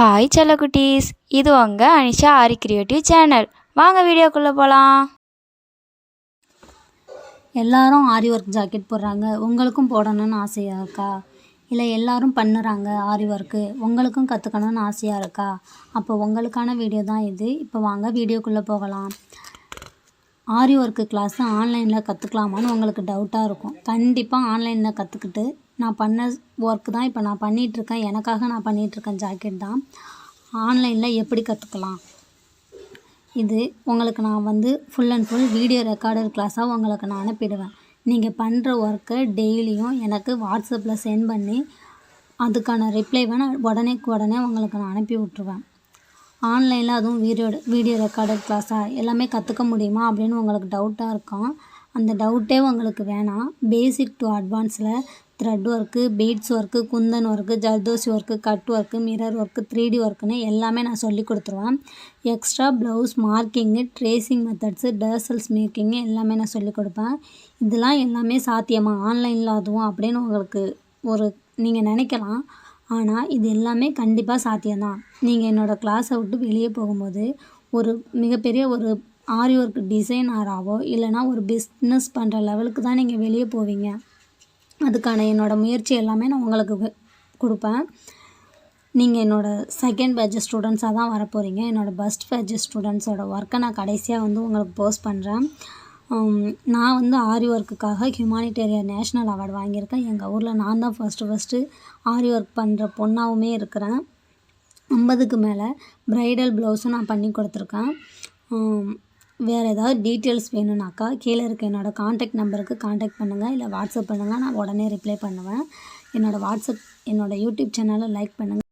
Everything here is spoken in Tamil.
ஹாய் செல்லக்குட்டீஸ் இது உங்கள் அனிஷா ஆரி கிரியேட்டிவ் சேனல் வாங்க வீடியோக்குள்ளே போகலாம் எல்லாரும் ஆரி ஒர்க் ஜாக்கெட் போடுறாங்க. உங்களுக்கும் போடணும்னு ஆசையாக இருக்கா? இல்லை எல்லாரும் பண்ணுறாங்க ஆரி ஒர்க்கு உங்களுக்கும் கற்றுக்கணும்னு ஆசையாக இருக்கா? அப்போ உங்களுக்கான வீடியோ தான் இது. இப்போ வாங்க வீடியோக்குள்ளே போகலாம். ஆரி ஒர்க்கு கிளாஸ் ஆன்லைனில் கற்றுக்கலாமான்னு உங்களுக்கு டவுட்டாக இருக்கும். கண்டிப்பாக ஆன்லைனில் கற்றுக்கிட்டு நான் பண்ண ஒர்க் தான். இப்போ நான் பண்ணிகிட்ருக்கேன் எனக்காக நான் பண்ணிகிட்ருக்கேன் ஜாக்கெட் தான். ஆன்லைனில் எப்படி கற்றுக்கலாம் இது உங்களுக்கு நான் வந்து full and full video recorder கிளாஸாக உங்களுக்கு நான் அனுப்பிடுவேன். நீங்கள் பண்ணுற ஒர்க்கை டெய்லியும் எனக்கு வாட்ஸ்அப்பில் சென்ட் பண்ணி அதுக்கான ரிப்ளைவை நான் உடனே உடனே உங்களுக்கு நான் அனுப்பி விட்ருவேன் ஆன்லைனில் அதுவும் வீடியோ வீடியோ ரெக்கார்டட் கிளாஸாக எல்லாமே கற்றுக்க முடியுமா அப்படின்னு உங்களுக்கு டவுட்டாக இருக்கும். அந்த டவுட்டே உங்களுக்கு வேணாம். Basic to அட்வான்ஸில் thread work beads work kundan work zardosi work cut work mirror work three D ஒர்க்குன்னு எல்லாமே நான் சொல்லி கொடுத்துருவேன். Extra blouse marking tracing methods tassels making எல்லாமே நான் சொல்லி கொடுப்பேன். இதெல்லாம் எல்லாமே சாத்தியமாக ஆன்லைனில் அதுவும் அப்படின்னு உங்களுக்கு ஒரு நீங்கள் நினைக்கலாம். ஆனால் இது எல்லாமே கண்டிப்பாக சாத்தியம்தான். நீங்கள் என்னோடய கிளாஸை விட்டு வெளியே போகும்போது ஒரு மிகப்பெரிய ஒரு ஆரி ஒர்க் டிசைனராகவோ இல்லைனா ஒரு பிஸ்னஸ் பண்ணுற லெவலுக்கு தான் நீங்கள் வெளியே போவீங்க. அதுக்கான என்னோடய முயற்சி எல்லாமே நான் உங்களுக்கு கொடுப்பேன். நீங்கள் என்னோடய செகண்ட் பேட்ச் ஸ்டூடெண்ட்ஸாக தான் வரப்போகிறீங்க என்னோடய ஃபஸ்ட் பேட்ச் ஸ்டூடெண்ட்ஸோட ஒர்க்கை நான் கடைசியாக வந்து உங்களுக்கு போஸ்ட் பண்ணுறேன் நான் வந்து ஆரி ஒர்க்குக்காக ஹியூமானிட்டேரியன் நேஷ்னல் அவார்டு வாங்கியிருக்கேன். எங்கள் ஊரில் நான் தான் ஃபஸ்ட்டு ஃபஸ்ட்டு ஆரி ஒர்க் பண்ணுற பொண்ணாகவுமே இருக்கிறேன். ஐம்பதுக்கு மேலே ப்ரைடல் ப்ளவுஸும் நான் பண்ணி கொடுத்துருக்கேன். வேறு ஏதாவது டீட்டெயில்ஸ் வேணும்னாக்கா கீழே இருக்க என்னோடய காண்டாக்ட் நம்பருக்கு காண்டாக்ட் பண்ணுங்கள் இல்லை வாட்ஸ்அப் பண்ணுங்கள் நான் உடனே ரிப்ளை பண்ணுவேன். என்னோடய வாட்ஸ்அப் என்னோடய யூடியூப் சேனலை லைக் பண்ணுங்கள்